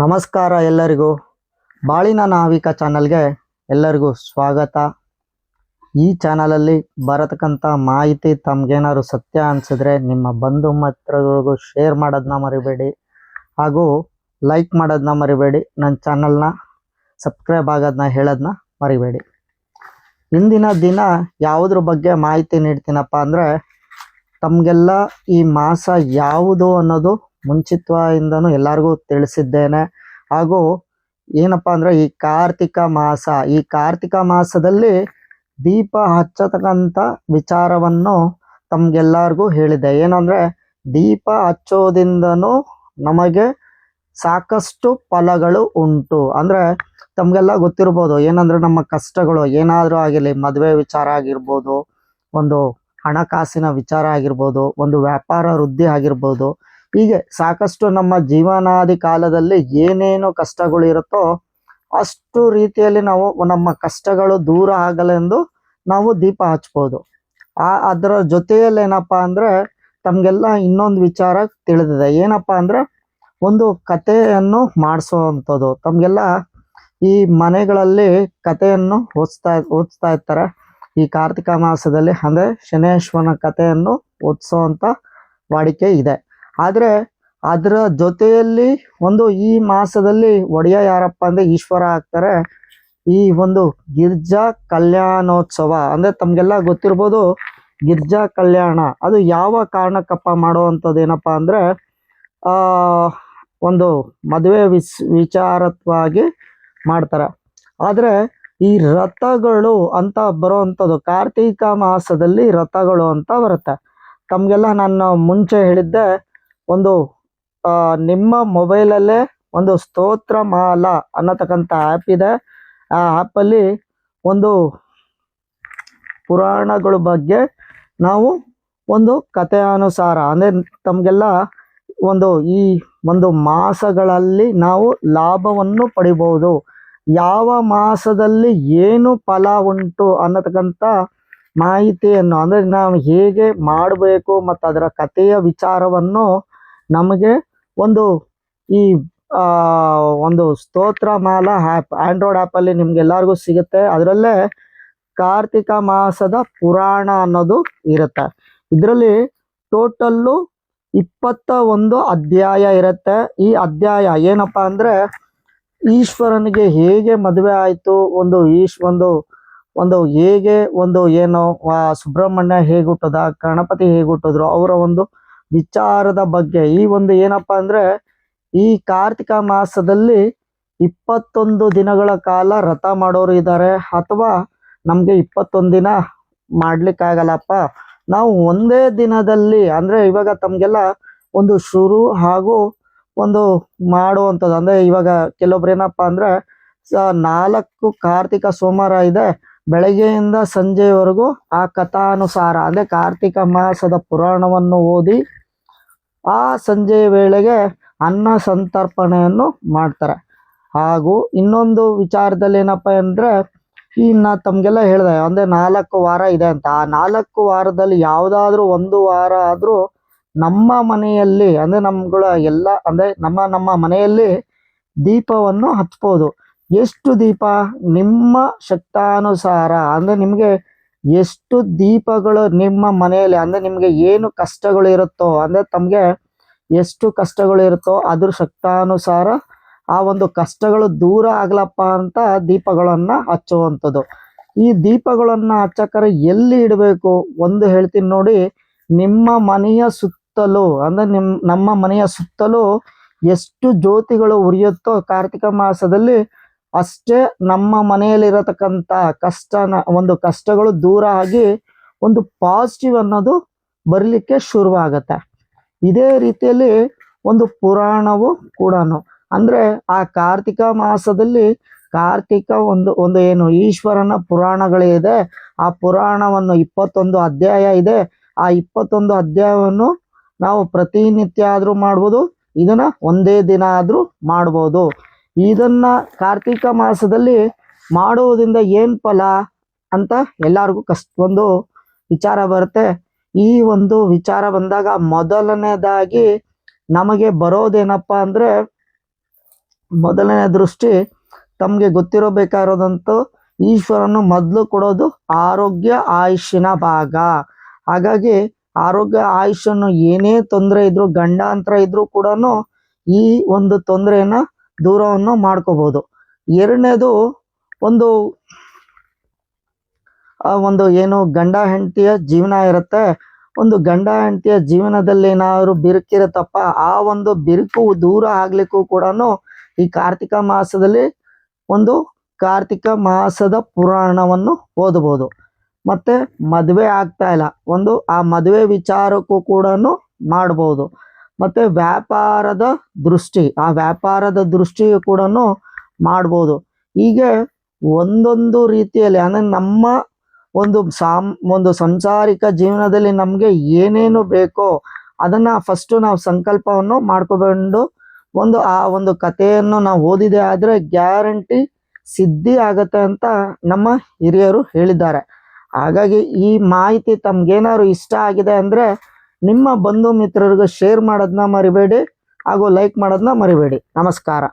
ನಮಸ್ಕಾರ ಎಲ್ಲರಿಗೂ. ಬಾಳಿನ ನಾವಿಕ ಚಾನಲ್ಗೆ ಎಲ್ಲರಿಗೂ ಸ್ವಾಗತ. ಈ ಚಾನಲಲ್ಲಿ ಬರತಕ್ಕಂಥ ಮಾಹಿತಿ ತಮಗೇನಾದ್ರು ಸತ್ಯ ಅನಿಸಿದ್ರೆ ನಿಮ್ಮ ಬಂಧು ಮಿತ್ರಗಳಿಗೂ ಶೇರ್ ಮಾಡೋದನ್ನ ಮರಿಬೇಡಿ. ಹಾಗೂ ಲೈಕ್ ಮಾಡೋದನ್ನ ಮರಿಬೇಡಿ. ನನ್ನ ಚಾನಲ್ನ ಸಬ್ಸ್ಕ್ರೈಬ್ ಆಗೋದನ್ನ ಹೇಳೋದನ್ನ ಮರಿಬೇಡಿ. ಇಂದಿನ ದಿನ ಯಾವುದ್ರ ಬಗ್ಗೆ ಮಾಹಿತಿ ನೀಡ್ತೀನಪ್ಪ ಅಂದರೆ, ತಮಗೆಲ್ಲ ಈ ಮಾಸ ಯಾವುದು ಅನ್ನೋದು ಮುಂಚಿತವಾಗಿಂದನೂ ಎಲ್ಲರಿಗೂ ತಿಳಿಸಿದ್ದೇನೆ. ಹಾಗೂ ಏನಪ್ಪ ಅಂದ್ರೆ ಈ ಕಾರ್ತಿಕ ಮಾಸ, ಈ ಕಾರ್ತಿಕ ಮಾಸದಲ್ಲಿ ದೀಪ ಹಚ್ಚತಕ್ಕಂಥ ವಿಚಾರವನ್ನು ತಮ್ಗೆಲ್ಲರಿಗೂ ಹೇಳಿದೆ ಏನಂದರೆ ದೀಪ ಹಚ್ಚೋದಿಂದನೂ ನಮಗೆ ಸಾಕಷ್ಟು ಫಲಗಳು ಉಂಟು. ಅಂದ್ರೆ ತಮಗೆಲ್ಲ ಗೊತ್ತಿರ್ಬೋದು, ಏನಂದ್ರೆ ನಮ್ಮ ಕಷ್ಟಗಳು, ಏನಾದರೂ ಆಗಿರಲಿ, ಮದುವೆ ವಿಚಾರ ಆಗಿರ್ಬೋದು, ಒಂದು ಹಣಕಾಸಿನ ವಿಚಾರ ಆಗಿರ್ಬೋದು, ಒಂದು ವ್ಯಾಪಾರ ವೃದ್ಧಿ ಆಗಿರ್ಬೋದು ಹೀಗೆ ಸಾಕಷ್ಟು ನಮ್ಮ ಜೀವನಾದಿ ಕಾಲದಲ್ಲಿ ಏನೇನು ಕಷ್ಟಗಳು ಇರುತ್ತೋ ಅಷ್ಟು ರೀತಿಯಲ್ಲಿ ನಾವು ನಮ್ಮ ಕಷ್ಟಗಳು ದೂರ ಆಗಲೆಂದು ನಾವು ದೀಪ ಹಚ್ಬೋದು. ಆ ಅದರ ಜೊತೆಯಲ್ಲಿ ಏನಪ್ಪಾ ಅಂದ್ರೆ ತಮ್ಗೆಲ್ಲ ಇನ್ನೊಂದು ವಿಚಾರ ತಿಳಿದಿದೆ. ಏನಪ್ಪಾ ಅಂದ್ರೆ ಒಂದು ಕಥೆಯನ್ನು ಮಾಡಿಸುವಂಥದ್ದು. ತಮಗೆಲ್ಲ ಈ ಮನೆಗಳಲ್ಲಿ ಕಥೆಯನ್ನು ಓದಿಸ್ತಾ ಓದಿಸ್ತಾ ಇರ್ತಾರೆ. ಈ ಕಾರ್ತಿಕ ಮಾಸದಲ್ಲಿ ಅಂದರೆ ಶನೇಶ್ವರನ ಕಥೆಯನ್ನು ಓದಿಸುವಂತ ವಾಡಿಕೆ ಇದೆ. ಆದ್ರೆ ಅದರ ಜೊತೆಯಲ್ಲಿ ಒಂದು ಈ ಮಾಸದಲ್ಲಿ ಒಡೆಯ ಯಾರಪ್ಪ ಅಂದ್ರೆ ಈಶ್ವರ ಆಗ್ತಾರೆ. ಈ ಒಂದು ಗಿರ್ಜಾ ಕಲ್ಯಾಣೋತ್ಸವ ಅಂದರೆ ತಮಗೆಲ್ಲ ಗೊತ್ತಿರ್ಬೋದು ಗಿರ್ಜಾ ಕಲ್ಯಾಣ. ಅದು ಯಾವ ಕಾರಣಕ್ಕಪ್ಪ ಮಾಡುವಂಥದ್ದು ಏನಪ್ಪ ಅಂದ್ರೆ ಒಂದು ಮದುವೆ ವಿಸ್, ವಿಚಾರತ್ವಾಗಿ ಮಾಡ್ತಾರೆ. ಆದರೆ ಈ ರಥಗಳು ಅಂತ ಬರೋವಂಥದ್ದು ಕಾರ್ತೀಕ ಮಾಸದಲ್ಲಿ ರಥಗಳು ಅಂತ ಬರುತ್ತೆ. ತಮಗೆಲ್ಲ ನಾನು ಮುಂಚೆ ಹೇಳಿದ್ದೆ ಒಂದು ನಿಮ್ಮ ಮೊಬೈಲಲ್ಲೇ ಒಂದು ಸ್ತೋತ್ರ ಮಾಲ ಅನ್ನತಕ್ಕಂಥ ಆ್ಯಪ್ ಇದೆ. ಆ ಆ್ಯಪಲ್ಲಿ ಒಂದು ಪುರಾಣಗಳ ಬಗ್ಗೆ ನಾವು ಒಂದು ಕಥೆಯಾನುಸಾರ, ಅಂದರೆ ತಮಗೆಲ್ಲ ಒಂದು ಈ ಒಂದು ಮಾಸಗಳಲ್ಲಿ ನಾವು ಲಾಭವನ್ನು ಪಡಿಬೋದು. ಯಾವ ಮಾಸದಲ್ಲಿ ಏನು ಫಲ ಉಂಟು ಅನ್ನತಕ್ಕಂಥ ಮಾಹಿತಿಯನ್ನು, ಅಂದರೆ ನಾವು ಹೇಗೆ ಮಾಡಬೇಕು ಮತ್ತು ಅದರ ಕಥೆಯ ವಿಚಾರವನ್ನು ನಮಗೆ ಒಂದು ಈ ಒಂದು ಸ್ತೋತ್ರ ಮಾಲ ಆ್ಯಪ್ ಆಂಡ್ರಾಯ್ಡ್ ಆ್ಯಪಲ್ಲಿ ನಿಮ್ಗೆಲ್ಲರಿಗೂ ಸಿಗುತ್ತೆ. ಅದರಲ್ಲೇ ಕಾರ್ತಿಕ ಮಾಸದ ಪುರಾಣ ಅನ್ನೋದು ಇರುತ್ತೆ. ಇದರಲ್ಲಿ ಟೋಟಲ್ಲು ಇಪ್ಪತ್ತ ಒಂದು ಅಧ್ಯಾಯ ಇರುತ್ತೆ. ಈ ಅಧ್ಯಾಯ ಏನಪ್ಪ ಅಂದ್ರೆ ಈಶ್ವರನಿಗೆ ಹೇಗೆ ಮದುವೆ ಆಯಿತು, ಒಂದು ಈಶ್, ಒಂದು ಒಂದು ಹೇಗೆ, ಒಂದು ಏನು ಸುಬ್ರಹ್ಮಣ್ಯ ಹೇಗೆ ಹುಟ್ಟದ, ಗಣಪತಿ ಹೇಗೆ ಹುಟ್ಟಿದ್ರು, ಅವರ ಒಂದು ವಿಚಾರದ ಬಗ್ಗೆ. ಈ ಒಂದು ಏನಪ್ಪ ಅಂದ್ರೆ, ಈ ಕಾರ್ತಿಕ ಮಾಸದಲ್ಲಿ ಇಪ್ಪತ್ತೊಂದು ದಿನಗಳ ಕಾಲ ರಥ ಮಾಡೋರು ಇದ್ದಾರೆ. ಅಥವಾ ನಮಗೆ ಇಪ್ಪತ್ತೊಂದು ದಿನ ಮಾಡ್ಲಿಕ್ಕಾಗಲ್ಲಪ್ಪ ನಾವು ಒಂದೇ ದಿನದಲ್ಲಿ, ಅಂದ್ರೆ ಇವಾಗ ತಮಗೆಲ್ಲ ಒಂದು ಶುರು ಹಾಗೂ ಒಂದು ಮಾಡುವಂಥದ್ದು. ಅಂದ್ರೆ ಇವಾಗ ಕೆಲವೊಬ್ರು ಏನಪ್ಪ ಅಂದ್ರೆ ನಾಲ್ಕು ಕಾರ್ತಿಕ ಸೋಮವಾರ ಇದೆ. ಬೆಳಗ್ಗೆಯಿಂದ ಸಂಜೆವರೆಗೂ ಆ ಕಥಾನುಸಾರ, ಅಂದ್ರೆ ಕಾರ್ತಿಕ ಮಾಸದ ಪುರಾಣವನ್ನು ಓದಿ ಆ ಸಂಜೆಯ ವೇಳೆಗೆ ಅನ್ನ ಸಂತರ್ಪಣೆಯನ್ನು ಮಾಡ್ತಾರೆ. ಹಾಗೂ ಇನ್ನೊಂದು ವಿಚಾರದಲ್ಲಿ ಏನಪ್ಪ ಅಂದರೆ, ಈ ತಮಗೆಲ್ಲ ಹೇಳಿದೆ, ಅಂದರೆ ನಾಲ್ಕು ವಾರ ಇದೆ ಅಂತ. ಆ ನಾಲ್ಕು ವಾರದಲ್ಲಿ ಯಾವುದಾದ್ರೂ ಒಂದು ವಾರ ಆದರೂ ನಮ್ಮ ಮನೆಯಲ್ಲಿ, ಅಂದರೆ ನಮ್ಗಳ ಎಲ್ಲ, ಅಂದರೆ ನಮ್ಮ ನಮ್ಮ ಮನೆಯಲ್ಲಿ ದೀಪವನ್ನು ಹಚ್ಬೋದು. ಎಷ್ಟು ದೀಪ? ನಿಮ್ಮ ಶಕ್ತಾನುಸಾರ, ಅಂದರೆ ನಿಮಗೆ ಎಷ್ಟು ದೀಪಗಳು ನಿಮ್ಮ ಮನೆಯಲ್ಲಿ, ಅಂದ್ರೆ ನಿಮಗೆ ಏನು ಕಷ್ಟಗಳು ಇರುತ್ತೋ, ಅಂದ್ರೆ ತಮಗೆ ಎಷ್ಟು ಕಷ್ಟಗಳು ಇರುತ್ತೋ ಅದ್ರ ಶಕ್ತಾನುಸಾರ ಆ ಒಂದು ಕಷ್ಟಗಳು ದೂರ ಆಗ್ಲಪ್ಪ ಅಂತ ದೀಪಗಳನ್ನ ಹಚ್ಚುವಂಥದ್ದು. ಈ ದೀಪಗಳನ್ನ ಹಚ್ಚಕರೆ ಎಲ್ಲಿ ಇಡಬೇಕು? ಒಂದು ಹೇಳ್ತೀನಿ ನೋಡಿ, ನಿಮ್ಮ ಮನೆಯ ಸುತ್ತಲೂ, ಅಂದ್ರೆ ನಿಮ್, ನಮ್ಮ ಮನೆಯ ಸುತ್ತಲೂ ಎಷ್ಟು ಜ್ಯೋತಿಗಳು ಉರಿಯುತ್ತೋ ಕಾರ್ತಿಕ ಮಾಸದಲ್ಲಿ ಅಷ್ಟೇ ನಮ್ಮ ಮನೆಯಲ್ಲಿರತಕ್ಕಂಥ ಕಷ್ಟನ, ಒಂದು ಕಷ್ಟಗಳು ದೂರ ಆಗಿ ಒಂದು ಪಾಸಿಟಿವ್ ಅನ್ನೋದು ಬರಲಿಕ್ಕೆ ಶುರುವಾಗತ್ತೆ. ಇದೇ ರೀತಿಯಲ್ಲಿ ಒಂದು ಪುರಾಣವು ಕೂಡ ಅಂದ್ರೆ ಆ ಕಾರ್ತಿಕ ಮಾಸದಲ್ಲಿ ಕಾರ್ತಿಕ ಒಂದು ಒಂದು ಏನು ಈಶ್ವರನ ಪುರಾಣಗಳಿದೆ ಆ ಪುರಾಣವನ್ನು ಇಪ್ಪತ್ತೊಂದು ಅಧ್ಯಾಯ ಇದೆ. ಆ ಇಪ್ಪತ್ತೊಂದು ಅಧ್ಯಾಯವನ್ನು ನಾವು ಪ್ರತಿನಿತ್ಯ ಆದರೂ ಮಾಡ್ಬೋದು. ಇದನ್ನ ಒಂದೇ ದಿನ ಆದರೂ ಮಾಡ್ಬೋದು. ಇದನ್ನ ಕಾರ್ತಿಕ ಮಾಸದಲ್ಲಿ ಮಾಡುವುದರಿಂದ ಏನ್ ಫಲ ಅಂತ ಎಲ್ಲರಿಗೂ ಕಷ್ಟ ಒಂದು ವಿಚಾರ ಬರುತ್ತೆ. ಈ ಒಂದು ವಿಚಾರ ಬಂದಾಗ ಮೊದಲನೇದಾಗಿ ನಮಗೆ ಬರೋದೇನಪ್ಪ ಅಂದ್ರೆ ಮೊದಲನೇ ದೃಷ್ಟಿ ತಮಗೆ ಗೊತ್ತಿರಬೇಕಾಗಿರೋದಂತೂ ಈಶ್ವರನು ಮೊದಲು ಕೊಡೋದು ಆರೋಗ್ಯ ಆಯುಷ್ಯನ ಭಾಗ. ಹಾಗಾಗಿ ಆರೋಗ್ಯ ಆಯುಷ್ಯನ್ನು ಏನೇ ತೊಂದರೆ ಇದ್ರು ಗಂಡಾಂತರ ಇದ್ರೂ ಕೂಡ ಈ ಒಂದು ತೊಂದರೆಯನ್ನ ದೂರವನ್ನು ಮಾಡ್ಕೋಬಹುದು ಎರಡನೇದು ಒಂದು ಒಂದು ಏನು ಗಂಡ ಹೆಂಡತಿಯ ಜೀವನ ಇರುತ್ತೆ. ಒಂದು ಗಂಡ ಹೆಂಡತಿಯ ಜೀವನದಲ್ಲಿ ಏನಾದ್ರು ಬಿರುಕಿರುತ್ತಪ್ಪ, ಆ ಒಂದು ಬಿರುಕು ದೂರ ಆಗ್ಲಿಕ್ಕೂ ಕೂಡ ಈ ಕಾರ್ತಿಕ ಮಾಸದಲ್ಲಿ ಒಂದು ಕಾರ್ತಿಕ ಮಾಸದ ಪುರಾಣವನ್ನು ಓದಬಹುದು ಮತ್ತೆ ಮದುವೆ ಆಗ್ತಾ ಇಲ್ಲ. ಒಂದು ಆ ಮದುವೆ ವಿಚಾರಕ್ಕೂ ಕೂಡ ಮಾಡ್ಬೋದು. ಮತ್ತೆ ವ್ಯಾಪಾರದ ದೃಷ್ಟಿ, ಆ ವ್ಯಾಪಾರದ ದೃಷ್ಟಿಯು ಕೂಡ ಮಾಡ್ಬೋದು. ಹೀಗೆ ಒಂದೊಂದು ರೀತಿಯಲ್ಲಿ, ಅಂದರೆ ನಮ್ಮ ಒಂದು ಸಾಮ್, ಒಂದು ಸಂಸಾರಿಕ ಜೀವನದಲ್ಲಿ ನಮಗೆ ಏನೇನು ಬೇಕೋ ಅದನ್ನು ಫಸ್ಟು ನಾವು ಸಂಕಲ್ಪವನ್ನು ಮಾಡ್ಕೊಬಂಡು ಒಂದು, ಆ ಒಂದು ಕಥೆಯನ್ನು ನಾವು ಓದಿದೆ ಆದರೆ ಗ್ಯಾರಂಟಿ ಸಿದ್ಧಿ ಆಗತ್ತೆ ಅಂತ ನಮ್ಮ ಹಿರಿಯರು ಹೇಳಿದ್ದಾರೆ. ಹಾಗಾಗಿ ಈ ಮಾಹಿತಿ ತಮ್ಗೇನಾದ್ರು ಇಷ್ಟ ಆಗಿದೆ ಅಂದ್ರೆ ನಿಮ್ಮ ಬಂಧು ಮಿತ್ರರಿಗೆ ಶೇರ್ ಮಾಡೋದನ್ನ ಮರಿಬೇಡಿ ಹಾಗೂ ಲೈಕ್ ಮಾಡೋದನ್ನ ಮರಿಬೇಡಿ. ನಮಸ್ಕಾರ.